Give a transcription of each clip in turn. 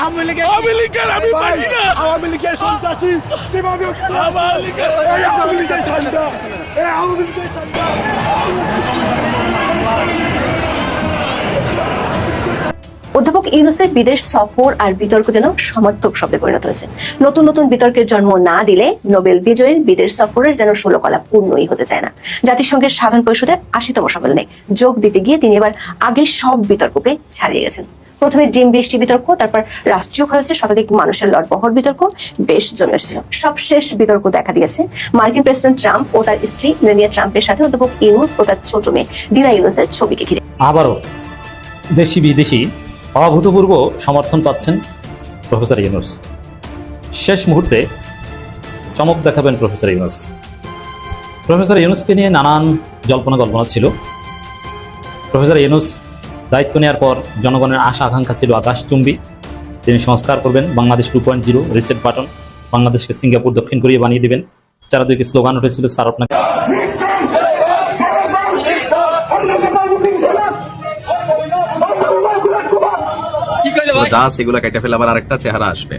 আওয়ামী লীগের আওয়ামী লীগের আমি পারি না। আওয়ামী লীগের সন্ত্রাসী কীভাবে আওয়ামী লীগের আওয়ামী লীগের ঠান্ডা এই আওয়ামী লীগের ঠান্ডা অধ্যাপক ইউনুসের বিদেশ সফর আর বিতর্ক যেন সমর্থক শব্দে পরিণত হয়েছে। নতুন নতুন বিতর্কের জন্ম না দিলে নোবেল বিজয়ের বিদেশ সফরের যেন ষোলকলা পূর্ণই হতে চায় না। জাতিসংঘের সাধারণ পরিষদের আশিতম সম্মেলনে যোগ দিতে গিয়ে তিনি এবার আগে সব বিতর্ককে ছাড়িয়ে গেছেন। প্রথমে ডিম, বৃষ্টি বিতর্ক, তারপর রাষ্ট্রীয় খরচে শতাধিক মানুষের লটবহর বিতর্ক, বেশ জমে এসেছিল সবশেষ বিতর্ক দেখা দিয়েছে মার্কিন প্রেসিডেন্ট ট্রাম্প ও তার স্ত্রী মেলিয়া ট্রাম্পের সাথে অধ্যাপক ইউনুস ও তার ছোট মেয়ে দিনা ইউনুসের ছবিকে ঘিরে। আবারও দেশি বিদেশি অভূতপূর্ব সমর্থন পাচ্ছেন প্রফেসর ইউনুস। শেষ মুহূর্তে চমক দেখাবেন প্রফেসর ইউনুস। প্রফেসর ইউনুসকে নিয়ে নানান জল্পনা কল্পনা ছিল। প্রফেসর ইউনুস দায়িত্ব নেওয়ার পর জনগণের আশা আকাঙ্ক্ষা ছিল আকাশচুম্বী। তিনি সংস্কার করবেন, Bangladesh two point zero reset button. বাংলাদেশকে সিঙ্গাপুর, দক্ষিণ কোরিয়া বানিয়ে দেবেন। চারাদিকে স্লোগান উঠেছিল, স্যার, আপনাকে কেটে ফেলে আবার আরেকটা চেহারা আসবে।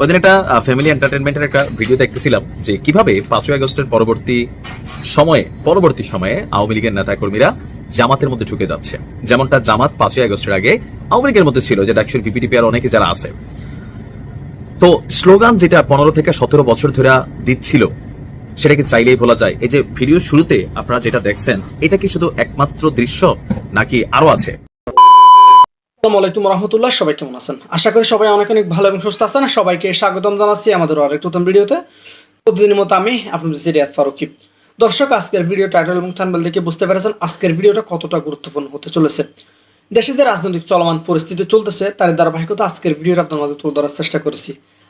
ওইদিন একটা ফ্যামিলি এন্টারটেনমেন্টের একটা ভিডিও দেখতেছিলাম যে কীভাবে পাঁচই আগস্টের পরবর্তী সময়ে পরবর্তী সময়ে আওয়ামী লীগের নেতা কর্মীরা জামাতের মধ্যে ঢুকে যাচ্ছে। যেমনটা জামাত পাঁচই আগস্টের আগে আওয়ামী লীগের মধ্যে ছিল যে ডাকসুর বিপিডিপি আর অনেকে যারা আছে। তো স্লোগান যেটা পনেরো থেকে সতেরো বছর ধরে দিচ্ছিল, সেটাকে চাইলেই বলা যায়। এই যে ভিডিও শুরুতে আপনারা যেটা দেখছেন, এটা কি শুধু একমাত্র দৃশ্য, নাকি আরও আছে? আসসালামু আলাইকুম রহমতুল্লাহ, সবাই কেমন আছেন? আশা করি সবাই অনেক অনেক ভালো এবং সুস্থ আছেন। সবাইকে স্বাগতম জানাচ্ছি আমাদের আরেক নতুন ভিডিওতে। প্রতিদিনের মতো আমি আপনাদের সিরিয়াত ফারুকি। দর্শক, আজকের ভিডিও টাইটেল এবং থানবেল দেখে বুঝতে পেরেছেন আজকের ভিডিওটা কতটা গুরুত্বপূর্ণ হতে চলেছে। দেশে যে রাজনৈতিক চলমান পরিস্থিতি চলতেছে তার ধারাবাহিকতা আজকের ভিডিওটা আপনার মাঝে তুলে ধরার চেষ্টা করেছি।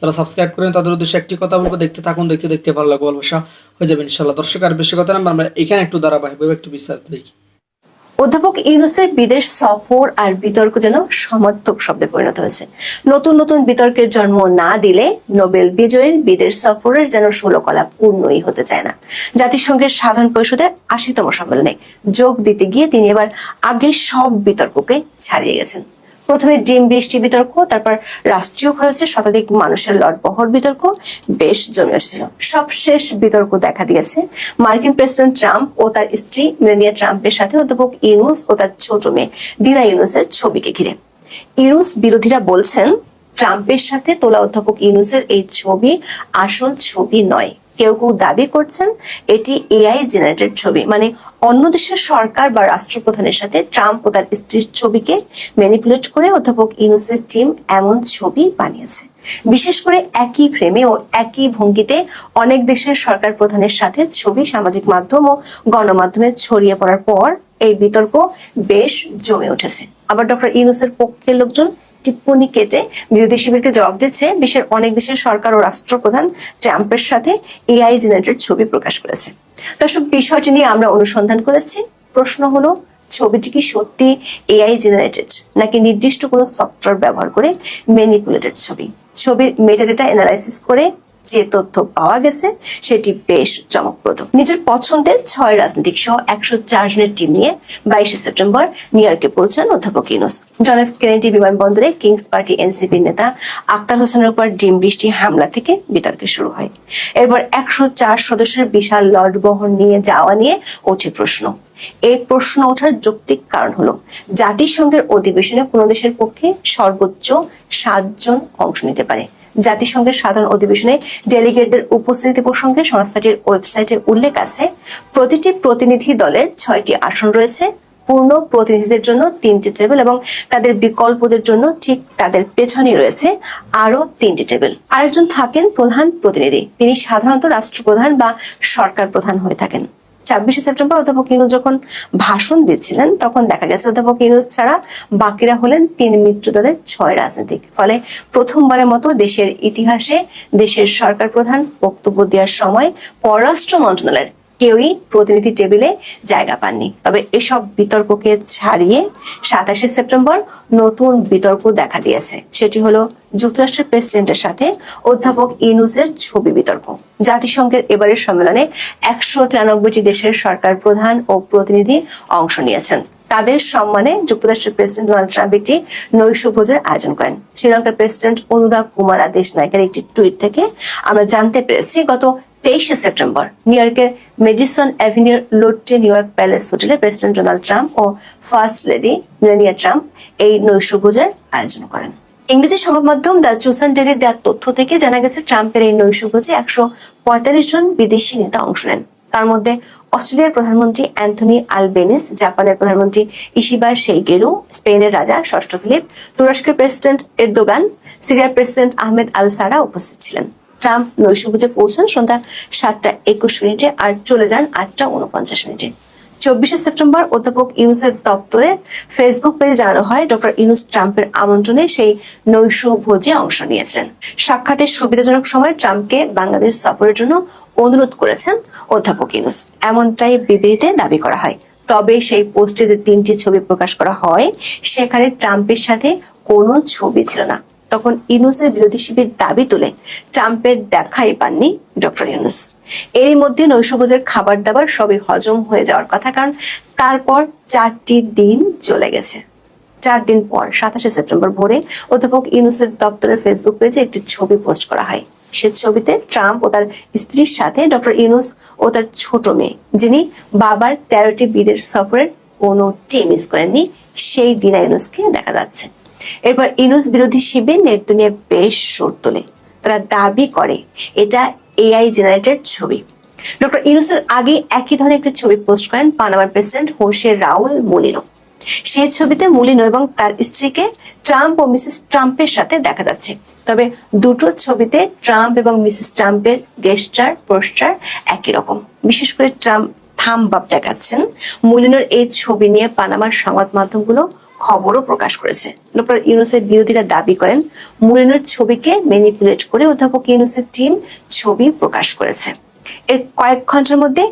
যারা সাবস্ক্রাইব করেন, তাদের উদ্দেশ্যে একটি কথা বলব, দেখতে থাকুন, দেখতে দেখতে ভালো লাগবে, ভালোবাসা হয়ে যাবে ইনশাল্লাহ দর্শক, আর বেশি কথা না, আমরা এখানে একটু ধারাবাহিকভাবে একটু বিস্তারিত দেখি। অধ্যাপক ইউনুসের বিদেশ সফর আর বিতর্ক যেন সমর্থক শব্দে পরিণত হয়েছে। নতুন নতুন বিতর্কের জন্ম না দিলে নোবেল বিজয়ের বিদেশ সফরের যেন ষোলকলা পূর্ণই হতে চায় না। জাতিসংঘের সাধারণ পরিষদের আশিতম সম্মেলনে যোগ দিতে গিয়ে তিনি এবার আগের সব বিতর্ককে ছাড়িয়ে গেছেন। প্রথমে ডিম বৃষ্টি বিতর্ক, তারপর রাষ্ট্রীয় খরচে শতাধিক মানুষের লটবহর বিতর্ক, বেশ জমে এসেছিল সবশেষ বিতর্ক দেখা দিয়েছে। মার্কিন প্রেসিডেন্ট ট্রাম্প ও তার স্ত্রী মেলিয়া ট্রাম্পের সাথে অধ্যাপক ইউনুস ও তার ছোট মেয়ে দিনা ইউনুসের ছবিকে ঘিরে। ইউনুস বিরোধীরা বলছেন, ট্রাম্পের সাথে তোলা অধ্যাপক ইউনুসের এই ছবি আসল ছবি নয়। কেউ কেউ দাবি করছেন এটি এআই জেনারেটেড ছবি। মানে অন্য দেশের সরকার বা রাষ্ট্রপ্রধানের সাথে ট্রাম্প ও তার স্ত্রীর ছবিকে ম্যানিপুলেট করে অধ্যাপক ইউনুসের টিম এমন ছবি বানিয়েছে। বিশেষ করে একই ফ্রেমে ও একই ভঙ্গিতে অনেক দেশের সরকার প্রধানের সাথে ছবি, সামাজিক মাধ্যম ও গণমাধ্যমে ছড়িয়ে পড়ার পর এই বিতর্ক বেশ জমে উঠেছে। আবার ডক্টর ইউনুসের পক্ষের লোকজন টিপ্পনি কেটে বিরোধী শিবিরকে জবাব দিচ্ছে বিশ্বের অনেক দেশের সরকার ও রাষ্ট্রপ্রধান ট্রাম্পের সাথে এআই জেনারেটেড ছবি প্রকাশ করেছে। দর্শক, বিষয়টি নিয়ে আমরা অনুসন্ধান করেছি। প্রশ্ন হলো, ছবিটি কি সত্যি এআই জেনারেটেড নাকি নির্দিষ্ট কোনো সফটওয়্যার ব্যবহার করে ম্যানিপুলেটেড ছবি? ছবির মেটাডেটা অ্যানালাইসিস করে যে তথ্য পাওয়া গেছে, সেটি বেশ চমকপ্রদ। নিজের পছন্দের ছয় রাজনৈতিক সহ একশো চার জনের টিম নিয়ে বাইশে সেপ্টেম্বর নিউ ইয়র্কে পৌঁছান অধ্যাপক ইউনুস। জন এফ কেনেডি বিমানবন্দরে কিংস পার্টি এনসিপির নেতা আক্তার হোসেনের উপর ডিম বৃষ্টি হামলা থেকে বিতর্কে শুরু হয়। এরপর একশো চার সদস্যের বিশাল লট বহন নিয়ে যাওয়া নিয়ে ওঠে প্রশ্ন। এই প্রশ্ন ওঠার যৌক্তিক কারণ হলো, জাতিসংঘের অধিবেশনে কোনো দেশের পক্ষে সর্বোচ্চ সাতজন অংশ নিতে পারে। জাতিসংঘের সাধারণ অধিবেশনে ডেলিগেটদের উপস্থিতি প্রসঙ্গে সংস্থাটির ওয়েবসাইটে উল্লেখ আছে, প্রতিটি প্রতিনিধি দলের ছয়টি আসন রয়েছে, পূর্ণ প্রতিনিধিদের জন্য তিনটি টেবিল এবং তাদের বিকল্পদের জন্য ঠিক তাদের পেছনে রয়েছে আরও তিনটি টেবিল। আরেকজন থাকেন প্রধান প্রতিনিধি, তিনি সাধারণত রাষ্ট্রপ্রধান বা সরকার প্রধান হয়ে থাকেন। ছাব্বিশে সেপ্টেম্বর অধ্যাপক ইনুজ যখন ভাষণ দিচ্ছিলেন, তখন দেখা গেছে অধ্যাপক ইনুজ ছাড়া বাকিরা হলেন তিন মিত্র দলের ছয় রাজনীতিক। ফলে প্রথমবারের মতো দেশের ইতিহাসে দেশের সরকার প্রধান বক্তব্য দেওয়ার সময় পররাষ্ট্র মন্ত্রণালয়ের কেউই প্রতিনিধি টেবিলে জায়গা পাননি। তবে এসব বিতর্ককে ছাড়িয়ে সাতাশে সেপ্টেম্বর নতুন বিতর্ক দেখা দিয়েছে। সেটি হলো যুক্তরাষ্ট্রের প্রেসিডেন্টের সাথে অধ্যাপক ইনুসের ছবি বিতর্ক। জাতিসংঘের এবারের সম্মেলনে একশো তিরানব্বইটি দেশের সরকার প্রধান ও প্রতিনিধি অংশ নিয়েছেন। তাদের সম্মানে যুক্তরাষ্ট্রের প্রেসিডেন্ট ডোনাল্ড ট্রাম্প একটি নৈশভোজের আয়োজন করেন। শ্রীলঙ্কার প্রেসিডেন্ট অনুরাগ কুমার আদেশ নায়কের একটি টুইট থেকে আমরা জানতে পেরেছি, গত তেইশে সেপ্টেম্বর, নিউ ইয়র্কের মেডিসন অ্যাভিনিউর লোট্টে নিউ ইয়র্ক প্যালেস হোটেলে প্রেসিডেন্ট ডোনাল্ড ট্রাম্প ও ফার্স্ট লেডি মেলানিয়া ট্রাম্প এই নৈশভোজের আয়োজন করেন। ইংরেজি সংবাদ মাধ্যম দ্য চুসান ডেলির দেওয়ার তথ্য থেকে জানা গেছে, ট্রাম্পের এই নৈশভোজে একশো পঁয়তাল্লিশ জন বিদেশি নেতা অংশ নেন। তার মধ্যে অস্ট্রেলিয়ার প্রধানমন্ত্রী অ্যান্থনি আলবেনিস, জাপানের প্রধানমন্ত্রী ইশিবা সেইগেরু, স্পেনের রাজা ষষ্ঠ ফিলিপ, তুরস্কের প্রেসিডেন্ট এরদোগান, সিরিয়ার প্রেসিডেন্ট আহমেদ আল সারা উপস্থিত ছিলেন। ট্রাম্প নৈশভোজে পৌঁছান সন্ধ্যা সাতটা একুশ মিনিটে আর চলে যান আটটা উনপঞ্চাশ মিনিটে। চব্বিশে সেপ্টেম্বর অধ্যাপক ইউনুসের দপ্তরে ফেসবুক পেজে জানানো হয়, ডক্টর ইউনুস ট্রাম্পের আমন্ত্রণে সেই নৈশ ভোজে অংশ নিয়েছিলেন সাক্ষাতের সুবিধাজনক সময় ট্রাম্পকে বাংলাদেশ সফরের জন্য অনুরোধ করেছেন অধ্যাপক ইউনুস। এমনটাই বিবৃতিতে দাবি করা হয়। তবে সেই পোস্টে যে তিনটি ছবি প্রকাশ করা হয়, সেখানে ট্রাম্পের সাথে কোনো ছবি ছিল না। তখন ইউনুসের বিরোধী শিবির দাবি তুলে ট্রাম্পের দেখাই পাননি ডক্টর ইউনুস। এরই মধ্যে নৈশভোজের খাবার দাবার সবই হজম হয়ে যাওয়ার কথা, কারণ তারপর চারটি দিন চলে গেছে। চার দিন পর, সাতাশে সেপ্টেম্বর ভোরে অধ্যাপক ইউনুসের দপ্তরের ফেসবুক পেজে একটি ছবি পোস্ট করা হয়। সে ছবিতে ট্রাম্প ও তার স্ত্রীর সাথে ডক্টর ইউনুস ও তার ছোট মেয়ে, যিনি বাবার তেরোটি বিদেশ সফরের কোনো মিস করেননি, সেই দিনা ইউনুসকে দেখা যাচ্ছে। এরপর ইনুস বিরোধী শিবির নেতৃত্ব নিয়ে বেশ সুর তোলে। তারা দাবি করে, এটা এআই জেনারেটেড ছবি। ডক্টর ইনুসের আগে একই ধরনের একটি ছবি পোস্ট করেন পানামার প্রেসিডেন্ট হোসে রাউল মুলিনো। সেই ছবিতে মুলিনো এবং তার স্ত্রীকে ট্রাম্প ও মিসেস ট্রাম্পের সাথে দেখা যাচ্ছে। তবে দুটো ছবিতে ট্রাম্প এবং মিসেস ট্রাম্পের গেস্টার, পোস্টার একই রকম। বিশেষ করে ট্রাম্প থাম বাপ দেখাচ্ছেন। মুলিনোর এই ছবি নিয়ে পানামার সংবাদ মাধ্যমগুলো খবরও প্রকাশ করেছে। ডক্টর ইউনুসের বিরোধীরা দাবি করেন মুলিনোর ছবিকে ম্যানিপুলেট করে অধ্যাপক ইউনুসের টিম ছবি প্রকাশ করেছে। এর কয়েক ঘণ্টার মধ্যে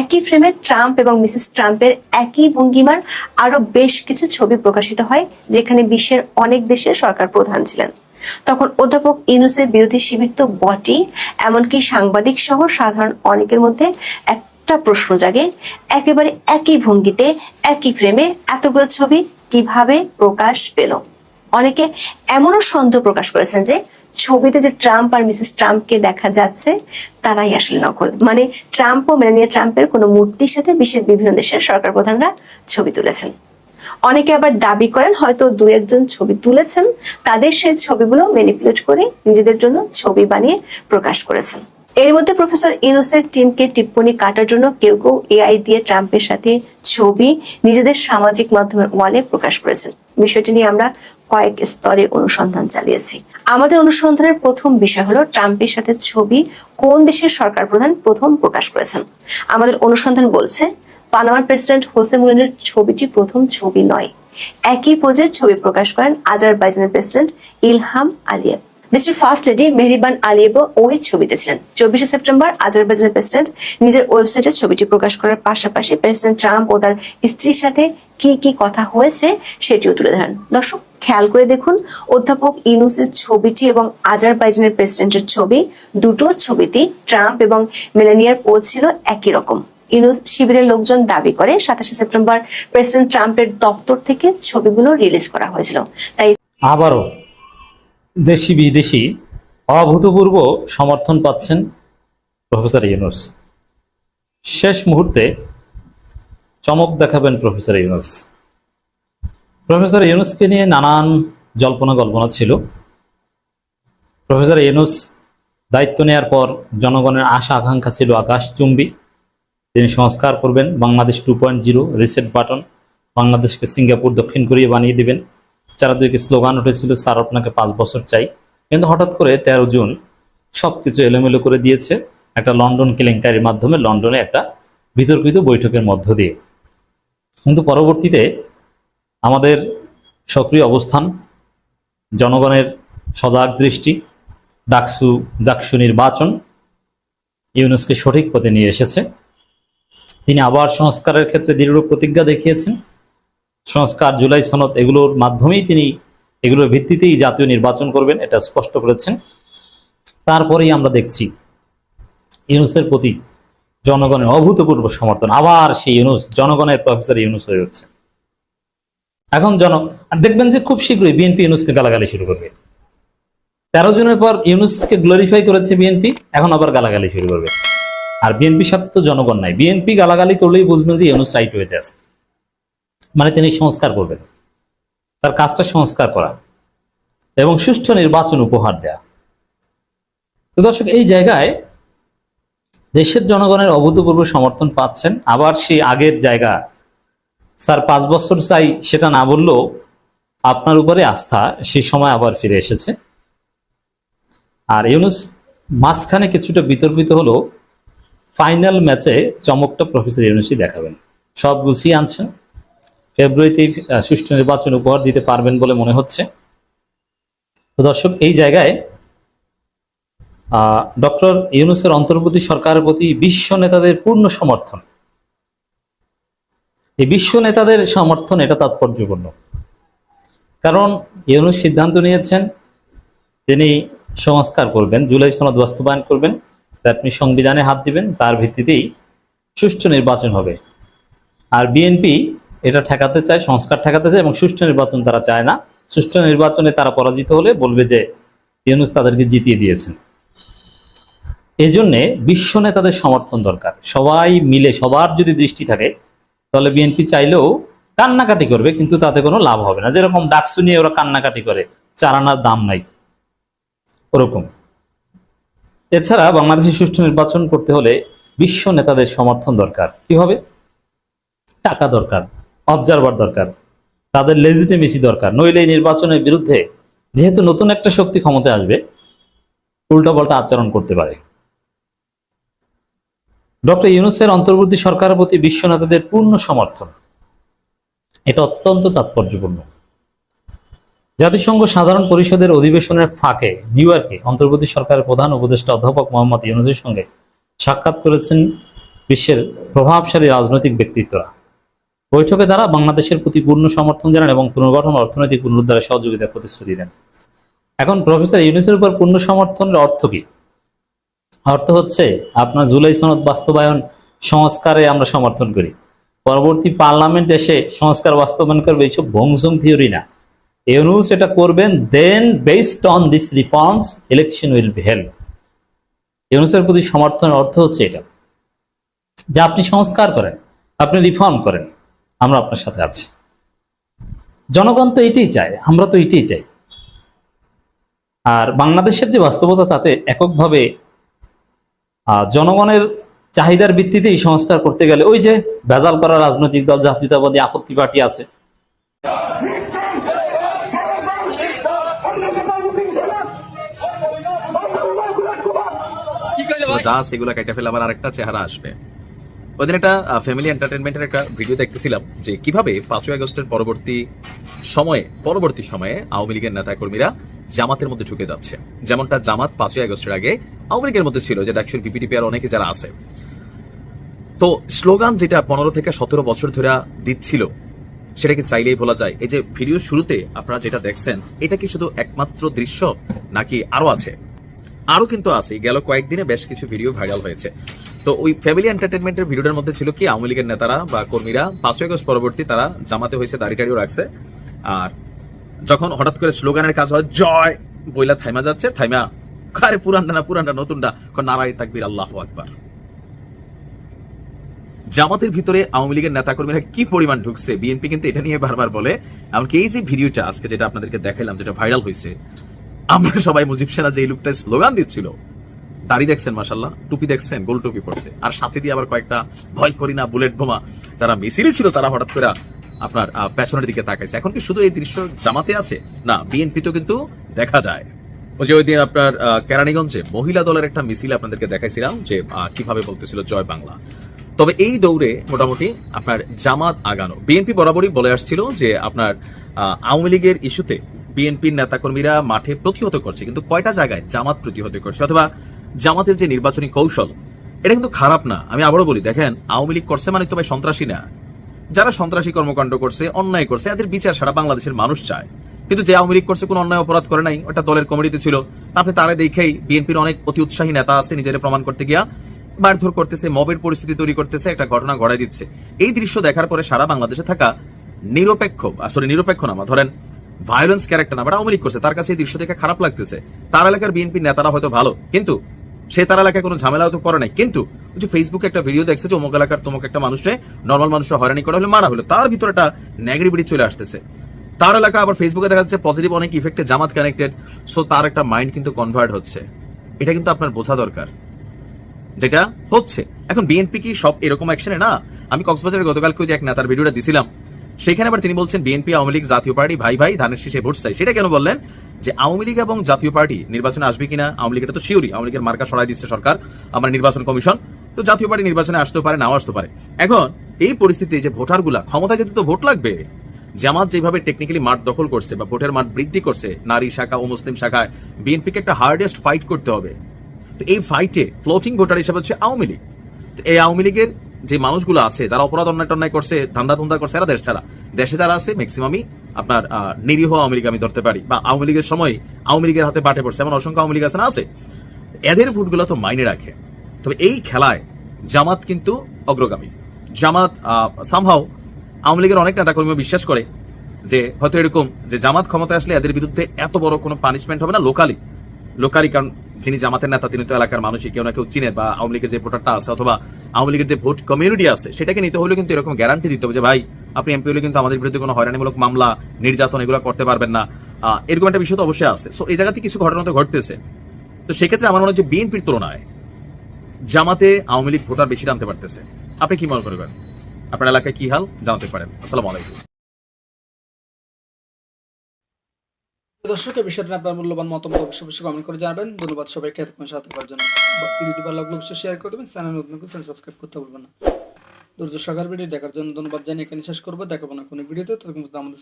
একই ফ্রেমে ট্রাম্প এবং মিসেস ট্রাম্পের একই ভঙ্গিমার আরও বেশ কিছু ছবি প্রকাশিত হয়, যেখানে বিশ্বের অনেক দেশের সরকার প্রধান ছিলেন। তখন অধ্যাপক ইউনুসের বিরোধী শিবির তো বটেই, এমনকি সাংবাদিক সহ সাধারণ অনেকের মধ্যে একটা প্রশ্ন জাগে, একেবারে একই ভঙ্গিতে, একই ফ্রেমে এতগুলো ছবি কীভাবে প্রকাশ পেল? অনেকে এমনও সন্দেহ প্রকাশ করেছেন যে ছবিতে যে ট্রাম্প আর মিসেস ট্রাম্পকে দেখা যাচ্ছে, তারাই আসলে নকল। মানে ট্রাম্প ও মেলানিয়া ট্রাম্পের কোনো মূর্তির সাথে বিশ্বের বিভিন্ন দেশের সরকার প্রধানরা ছবি তুলেছেন। অনেকে আবার দাবি করেন হয়তো দু একজন ছবি তুলেছেন, তাদের সেই ছবিগুলো ম্যানিপুলেট করে নিজেদের জন্য ছবি বানিয়ে প্রকাশ করেছেন। এর মধ্যে প্রফেসর ইউনুসের টিমকে টিপ্পনি কাটার জন্য কেউ কেউ এআই দিয়ে ট্রাম্পের সাথে ছবি নিজেদের সামাজিক মাধ্যমের ওয়ালে প্রকাশ করেছেন। বিষয়টি নিয়ে আমরা কয়েক স্তরে অনুসন্ধান চালিয়েছি। আমাদের অনুসন্ধানের প্রথম বিষয় হলো, ট্রাম্পের সাথে ছবি কোন দেশের সরকার প্রধান প্রথম প্রকাশ করেছেন। আমাদের অনুসন্ধান বলছে, পানামার প্রেসিডেন্ট হোসে মুলিনের ছবিটি প্রথম ছবি নয়। একই পোজের ছবি প্রকাশ করেন আজারবাইজানের প্রেসিডেন্ট ইলহাম আলিয়েভ। দেশের ফার্স্ট লেডি মেহরিবান আলিয়েভ ওই ছবিতে ছিলেন চব্বিশে সেপ্টেম্বর আজারবাইজানের প্রেসিডেন্ট নিজের ওয়েবসাইটে ছবিটি প্রকাশ করার পাশাপাশি প্রেসিডেন্ট ট্রাম্প ও তার স্ত্রীর সাথে কি কি কথা হয়েছে সেটিও তুলে ধরেন। দর্শক, খেয়াল করে দেখুন, অধ্যাপক ইনুসের ছবিটি এবং আজারবাইজানের প্রেসিডেন্টের ছবি, দুটো ছবিতেই ট্রাম্প এবং মেলানিয়ার পোজ ছিল একই রকম। ইনুস শিবিরের লোকজন দাবি করে সাতাশে সেপ্টেম্বর প্রেসিডেন্ট ট্রাম্পের দপ্তর থেকে ছবিগুলো রিলিজ করা হয়েছিল। তাই আবারও দেশি বিদেশি অভূতপূর্ব সমর্থন পাচ্ছেন প্রফেসর ইউনুস। শেষ মুহূর্তে চমক দেখাবেন প্রফেসর ইউনুস। প্রফেসর ইউনুসকে নিয়ে নানান জল্পনা কল্পনা ছিল। প্রফেসর ইউনুস দায়িত্ব নেওয়ার পর জনগণের আশা আকাঙ্ক্ষা ছিল আকাশচুম্বী। তিনি সংস্কার করবেন, Bangladesh two point zero reset button, বাংলাদেশকে সিঙ্গাপুর দক্ষিণ কোরিয়া বানিয়ে দিবেন। চারা দুইকে স্লোগান উঠেছিল, স্যার, আপনাকে পাঁচ বছর চাই। কিন্তু হঠাৎ করে তেরো জুন সব কিছু এলোমেলো করে দিয়েছে একটা লন্ডন কেলেঙ্কারির মাধ্যমে, লন্ডনে একটা বিতর্কিত বৈঠকের মধ্য দিয়ে। কিন্তু পরবর্তীতে আমাদের সক্রিয় অবস্থান, জনগণের সজাগ দৃষ্টি, ডাকসু জাকসু নির্বাচন ইউনুসকে সঠিক পথে নিয়ে এসেছে। তিনি আবার সংস্কারের ক্ষেত্রে দৃঢ় প্রতিজ্ঞা দেখিয়েছেন। সংস্কার জুলাই সনদ এগুলোর মাধ্যমেই তিনি এগুলোর ভিত্তিতেই জাতীয় নির্বাচন করবেন, এটা স্পষ্ট করেছেন। তারপরেই আমরা দেখছি ইউনুসের প্রতি জনগণের অভূতপূর্ব সমর্থন। আবার সেই ইউনুস, জনগণের প্রফেসর ইউনুস হয়ে উঠছে। এখন জন দেখবেন যে খুব শীঘ্রই বিএনপি ইউনুসকে গালাগালি শুরু করবে। তেরো জনের পর ইউনুসকে গ্লোরিফাই করেছে বিএনপি, এখন আবার গালাগালি শুরু করবে। আর বিএনপির সাথে তো জনগণ নাই। বিএনপি গালাগালি করলেই বুঝবেন যে ইউনুস রাইট হইতে আছে। মানে তিনি সংস্কার করবেন। তার কাজটা সংস্কার করা এবং সুষ্ঠু নির্বাচন উপহার দেয়া। তো দর্শক, এই জায়গায় দেশের জনগণের অভূতপূর্ব সমর্থন পাচ্ছেন। আবার সেই আগের জায়গা, স্যার, পাঁচ বছর চাই সেটা না বললেও আপনার উপরে আস্থা সেই সময় আবার ফিরে এসেছে। আর ইউনুস মাঝখানে কিছুটা বিতর্কিত হলো ফাইনাল ম্যাচে চমকটা প্রফেসর ইউনুসই দেখাবেন। সব গুছিয়ে আনছেন। ফেব্রুয়ারিতেই সুষ্ঠু নির্বাচন উপহার দিতে পারবেন বলে মনে হচ্ছে। তো দর্শক, এই জায়গায় ডক্টর ইউনুসের অন্তর্বর্তী সরকারের প্রতি বিশ্ব নেতাদের পূর্ণ সমর্থন। এই বিশ্ব নেতাদের সমর্থন এটা তাৎপর্যপূর্ণ। কারণ ইউনুস সিদ্ধান্ত নিয়েছেন, তিনি সংস্কার করবেন, জুলাই সনদ বাস্তবায়ন করবেন আপনি সংবিধানে হাত দিবেন, তার ভিত্তিতেই সুষ্ঠু নির্বাচন হবে। আর বিএনপি এটা ঠেকাতে চায়, সংস্কার ঠেকাতে চায় এবং সুষ্ঠু নির্বাচন তারা চায় না। সুষ্ঠু নির্বাচনে তারা পরাজিত হলে বলবে যে ইউনুস তাদেরকে জিতিয়ে দিয়েছেন। এই জন্যে বিশ্ব নেতাদের সমর্থন দরকার। সবাই মিলে, সবার যদি দৃষ্টি থাকে, তাহলে বিএনপি চাইলেও কান্নাকাটি করবে, কিন্তু তাতে কোনো লাভ হবে না। যেরকম ডাকসু নিয়ে ওরা কান্নাকাটি করে, চারানার দাম নাই। ওরকম। এছাড়া বাংলাদেশে সুষ্ঠু নির্বাচন করতে হলে বিশ্ব নেতাদের সমর্থন দরকার। কীভাবে? টাকা দরকার। অবজারভার দরকার, তাদের লেজিটিমেসি দরকার। নইলে এই নির্বাচনের বিরুদ্ধে যেহেতু নতুন একটা শক্তি ক্ষমতায় আসবে উল্টাপাল্টা আচরণ করতে পারে। ডক্টর ইউনুসের অন্তর্বর্তী সরকারের প্রতি বিশ্ব নেতাদের পূর্ণ সমর্থন। এটা অত্যন্ত তাৎপর্যপূর্ণ। জাতিসংঘ সাধারণ পরিষদের অধিবেশনের ফাঁকে নিউ ইয়র্কে অন্তর্বর্তী সরকারের প্রধান উপদেষ্টা অধ্যাপক মোহাম্মদ ইউনুসের সঙ্গে সাক্ষাৎ করেছেন বিশ্বের প্রভাবশালী রাজনৈতিক ব্যক্তিত্বরা। বৈঠকে তারা বাংলাদেশের প্রতি পূর্ণ সমর্থন জানান এবং পুনর্গঠন অর্থনৈতিক পুনরুদ্ধারে সহযোগিতার প্রতিশ্রুতি দেন। এখন প্রফেসর ইউনুসের উপর পূর্ণ সমর্থনের অর্থ কি? অর্থ হচ্ছে আপনার জুলাই সনদ বাস্তবায়ন সংস্কারে আমরা সমর্থন করি। পরবর্তী পার্লামেন্ট এসে সংস্কার বাস্তবায়ন করবে এইসব ভংসং থিওরি না। ইউনুস এটা করবেন, then based on this reforms election will be help ইউনুসের প্রতি সমর্থনের অর্থ হচ্ছে এটা। যা আপনি সংস্কার করেন, আপনি রিফর্ম করেন আমরা আপনার সাথে আছি। জনগণ তো এটাই চায় আমরা তো এটাই চাই। আর বাংলাদেশের যে বাস্তবতা তাতে এককভাবে আহ, জনগণের চাহিদার ভিত্তিতে এই সংস্কার করতে গেলে ওই যে ভেজাল করা রাজনৈতিক দল জাতীয়তাবাদী আপত্তি পার্টি আছে। যা এগুলো কেটে ফেলে আবার আরেকটা চেহারা আসবে। ওইদিন একটা ফ্যামিলি এন্টারটেনমেন্টের একটা ভিডিও দেখতেছিলাম যে কীভাবে পাঁচই আগস্টের পরবর্তী সময়ে পরবর্তী সময়ে আওয়ামী লীগের নেতা কর্মীরা জামাতের মধ্যে ঢুকে যাচ্ছে। যেমনটা জামাত পাঁচই আগস্টের আগে আওয়ামী লীগের মধ্যে ছিল যে ডাকসুর বিপিডিপি আর অনেকে যারা আছে। তো স্লোগান যেটা পনেরো থেকে সতেরো বছর ধরে দিচ্ছিল, সেটাকে চাইলেই বলা যায়। এই যে ভিডিও শুরুতে আপনারা যেটা দেখছেন, এটা কি শুধু একমাত্র দৃশ্য নাকি আরও আছে? আরও কিন্তু আছে। গেল কয়েকদিনে বেশ কিছু ভিডিও ভাইরাল হয়েছে। তো ওই ফ্যামিলি এন্টারটেনমেন্টের ভিডিওটার মধ্যে ছিল কি, আওয়ামী লীগের নেতারা বা কর্মীরা পাঁচই আগস্ট পরবর্তী তারা জামাতে হয়েছে, দাড়ি টাড়িও রাখছে। আর যখন হঠাৎ করে স্লোগানের কাজ হয়, জয়, বইলা থাইমা যাচ্ছে, থাইমা, আরে পুরানটা না পুরানটা নতুনটা নারায় তাকবীর, আল্লাহ আকবার। জামাতের ভিতরে আওয়ামী লীগের নেতা কর্মীরা কি পরিমাণ ঢুকছে, বিএনপি কিন্তু এটা নিয়ে বারবার বলে। এমনকি এই যে ভিডিওটা আজকে যেটা আপনাদেরকে দেখাইলাম, যেটা ভাইরাল হয়েছে আমরা সবাই মুজিব সেনা যে লোকটা স্লোগান দিচ্ছিল দাড়ি দেখছেন মাসাল্লাহ টুপি দেখছেন, গোল টুপি পড়ছে আর সাথে দিয়ে আবার কয়েকটা ভয় করি না বুলেট বোমা, যারা মিছিলে ছিল, তারা হঠাৎ করে আপনার পেছনের দিকে তাকাইছে। এখন কি শুধু এই দৃশ্য জামাতে আছে? না বিএনপি তো কিন্তু দেখা যায়। যে ওই দিন আপনার কেরানীগঞ্জে মহিলা দলের একটা মিছিল আপনাদেরকে দেখাইছিলাম, যে কীভাবে বলতেছিল জয় বাংলা। তবে এই দৌড়ে মোটামুটি আপনার জামাত আগানো। বিএনপি বরাবরই বলে আসছিল যে, আপনার আওয়ামী লীগের ইস্যুতে বিএনপির নেতাকর্মীরা মাঠে প্রতিহত করছে, কিন্তু কয়টা জায়গায় জামাত প্রতিহত করছে? অথবা জামাতের যে নির্বাচনী কৌশল, এটা কিন্তু খারাপ না। আমি আবারও বলি, দেখেন, আওয়ামী লীগ করছে মানে তো ভাই? সন্ত্রাসী না। যারা সন্ত্রাসী কর্মকাণ্ড করছে, অন্যায় করছে, এদের বিচার সারা বাংলাদেশের মানুষ চায়। কিন্তু যে আওয়ামী লীগ করছে, কোনো অন্যায় অপরাধ করে নাই, ওটা দলের কমিটিতে ছিল। আপনি তারা দেখেই বিএনপির অনেক অতি উৎসাহী নেতা আছে, নিজের প্রমাণ করতে গিয়া মারধর করতেছে, মবের পরিস্থিতি তৈরি করতেছে, একটা ঘটনা ঘটাই দিচ্ছে। এই দৃশ্য দেখার পরে সারা বাংলাদেশে থাকা নিরপেক্ষ আসলে নিরপেক্ষ না ধরেন ভায়োলেন্স ক্যারেক্টার না বাট আওয়ামী লীগ করছে, তার কাছে এই দৃশ্য দেখে খারাপ লাগতেছে। তার এলাকার বিএনপি নেতারা হয়তো ভালো, কিন্তু সে তার এলাকায় কোনো ঝামেলাও তো করে নাই। কিন্তু যে ফেসবুকে একটা ভিডিও দেখছে যে অমুক এলাকার তমুক একটা মানুষে নর্মাল মানুষের হয়রানি করা হলে মারা হলো, তার ভিতরে একটা নেগেটিভিটি চলে আসতেছে। তার এলাকা আবার ফেসবুকে দেখা যাচ্ছে পজিটিভ অনেক ইফেক্টে জামাত কানেক্টেড সো তার একটা মাইন্ড কিন্তু কনভার্ট হচ্ছে। এটা কিন্তু আপনার বোঝা দরকার। যেটা হচ্ছে। এখন বিএনপি কি সব এরকম অ্যাকশনে না, আমি কক্সবাজারের গতকালকে যে এক নেতার ভিডিওটা দিছিলাম। সেখানে আবার তিনি বলছেন, বিএনপি, আওয়ামী লীগ, জাতীয় পার্টি, ভাই ভাই, ধানের শীষে ভোট চাই। সেটা কেন বললেন? যে আওয়ামী লীগ এবং জাতীয় পার্টি নির্বাচনে আসবে কিনা, আওয়ামী লীগের তো শিওরি আওয়ামী লীগের মার্কা সরাই দিচ্ছে সরকার, আমার নির্বাচন কমিশন। তো জাতীয় পার্টি নির্বাচনে আসতে পারে, নাও আসতে পারে। এখন এই পরিস্থিতিতে যে ভোটারগুলা ক্ষমতা যেতে তো ভোট লাগবে। জামাত যেভাবে টেকনিক্যালি মাঠ দখল করছে বা ভোটের মাঠ বৃদ্ধি করছে, নারী শাখা ও মুসলিম শাখায়, বিএনপিকে একটা হার্ডেস্ট ফাইট করতে হবে। তো এই ফাইটে ফ্লোটিং ভোটার হিসেবে হচ্ছে আওয়ামী লীগ। তো এই আওয়ামী লীগের যে মানুষগুলো আছে, যারা অপরাধ অন্যায় টন্যায় করছে, ধান্দা ধন্দা করছে, এরা দেশ ছাড়া। দেশে যারা আছে ম্যাক্সিমামই আপনার নিরীহ আওয়ামী লীগ আমি ধরতে পারি। বা আওয়ামী লীগের সময় আওয়ামী লীগের হাতে পাঠে পড়ছে। এমন অসংখ্য আওয়ামী লীগ আছে না আছে? এদের ভোটগুলো তো মাইনে রাখে। তবে এই খেলায় জামাত কিন্তু অগ্রগামী। জামাত সামহাও আওয়ামী লীগের অনেক নেতাকর্মী বিশ্বাস করে যে, হয়তো এরকম যে জামাত ক্ষমতায় আসলে এদের বিরুদ্ধে এত বড় কোনো পানিশমেন্ট হবে না লোকালি লোকালি কারণ যিনি জামাতের নেতা, তিনি তো এলাকার মানুষই, কেউ না কেউ চিনে বা আওয়ামী লীগের যে ভোটারটা আছে অথবা আওয়ামী লীগের যে ভোট কমিউনিটি আছে, সেটাকে নিতে হলে কিন্তু এরকম গ্যারান্টি দিতে হবে যে, ভাই, আপনি এমপি হলে কিন্তু আমাদের বিরুদ্ধে কোনো হয়রানিমূলক মামলা, নির্যাতন এগুলো করতে পারবেন না। এরকম একটা বিষয় তো অবশ্যই আছে। সো এই জায়গাতে কিছু ঘটনা তো ঘটতেছে। তো সেক্ষেত্রে আমার মনে যে বিএনপির তুলনায় জামাতে আওয়ামী লীগ ভোটার বেশি টানতে পারতেছে। আপনি কি মনে করবেন আপনার এলাকায় কি হাল? জানাতে পারেন। আসসালামু আলাইকুম। দর্শক, এ বিষয়টি আপনার মূল্যবান মতামত অবশ্যই অবশ্যই কমেন্ট করে জানাবেন। ধন্যবাদ সবাইকে এতক্ষণ সাথে করার জন্য। ভিডিওটি ভালো লাগলে অবশ্যই শেয়ার করে দেবেন। চ্যানেল নতুন চ্যানেল সাবস্ক্রাইব করতে ভুলবেন না। দর্শক সকাল ভিডিও দেখার জন্য ধন্যবাদ জানিয়ে এখানে শেষ করব। দেখাবো না কোনো ভিডিওতে। পর্যন্ত আমাদের